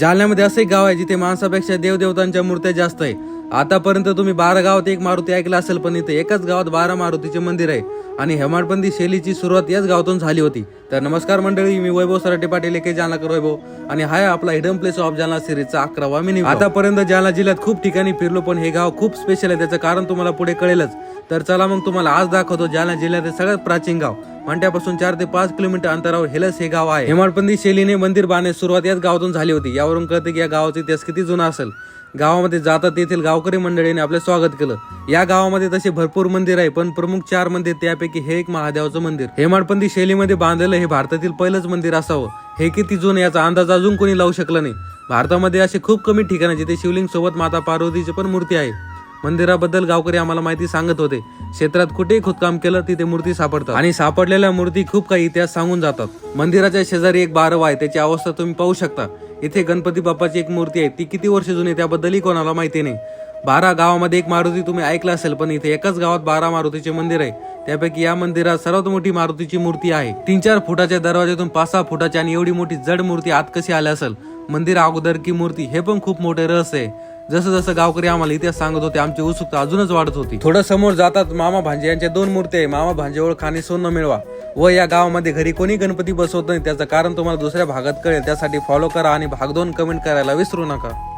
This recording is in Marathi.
जालन्यामध्ये असं एक गाव आहे जिथे माणसापेक्षा देवदेवतांच्या मूर्त्या जास्त आहे. आतापर्यंत तुम्ही बारा गावात एक मारुती ऐकला असेल पण इथे एकाच गावात बारा मारुतीचे मंदिर आहे. आणि हेमाडपंथी शैलीची सुरुवात याच गावातून झाली होती. तर नमस्कार मंडळी मी वैभव सराटे पाटील एके जालनाकर वैभव. आणि हा आहे आपला हिडन प्लेस ऑफ जालना सिरीजचा अकरावा मिनी आतापर्यंत जालना जिल्ह्यात खूप ठिकाणी फिरलो पण हे गाव खूप स्पेशल आहे. त्याचं कारण तुम्हाला पुढे कळेलच. तर चला मग तुम्हाला आज दाखवतो जालना जिल्ह्यातील सगळ्यात प्राचीन गाव. मांड्यापासून चार ते पाच किलोमीटर अंतरावर हेलस हे गाव आहे. हेमाडपंथी शैलीने मंदिर बांधण्यास सुरुवात याच गावातून झाली होती. यावरून कळते की या गावाचा इतिहास किती जुना असेल. गावामध्ये जातात तेथील गावकरी मंडळीने आपले स्वागत केलं. या गावामध्ये तसे भरपूर मंदिर आहे पण प्रमुख चार मंदिर त्यापैकी हे एक महादेवाचं मंदिर. हेमाडपंथी शैलीमध्ये बांधलेलं हे भारतातील पहिलंच मंदिर असावं. हे किती जुनं याचा अंदाज अजून कोणी लावू शकलं नाही. भारतामध्ये असे खूप कमी ठिकाण जिथे शिवलिंग सोबत माता पार्वतीची पण मूर्ती आहे. मंदिराबद्दल गावकरी आम्हाला माहिती सांगत होते. क्षेत्रात कुठेही खोदकाम केलं तिथे मूर्ती सापडतात. आणि सापडलेल्या मूर्ती खूप काही इतिहास सांगून जातात. मंदिराच्या शेजारी एक बारव आहे त्याची अवस्था तुम्ही पाहू शकता. इथे गणपती बाप्पाची एक मूर्ती आहे ती किती वर्ष जुनी आहे त्याबद्दलही कोणाला माहिती नाही. बारा गावामध्ये एक मारुती तुम्ही ऐकलं असेल पण इथे एकाच गावात बारा मारुतीचे मंदिर आहे. त्यापैकी या मंदिरात सर्वात मोठी मारुतीची मूर्ती आहे. तीन चार फुटाच्या दरवाज्यातून पाच सहा फुटाची आणि एवढी मोठी जड मूर्ती आत कशी आली असेल? मंदिर अगोदर की मूर्ती हे पण खूप मोठे रहस्य आहे. जसं जसं गावकरी आम्हाला इतिहास सांगत होते आमची उत्सुकता अजूनच वाढत होती. थोडं समोर जातात मामा भांजे यांच्या दोन मूर्ती आहे. मामा भांजे ओळख सोनं मिळवा. व या गावामध्ये घरी कोणी गणपती बसवत नाही त्याचं कारण तुम्हाला दुसऱ्या भागात कळेल. त्यासाठी फॉलो करा आणि भाग दोन कमेंट करायला विसरू नका.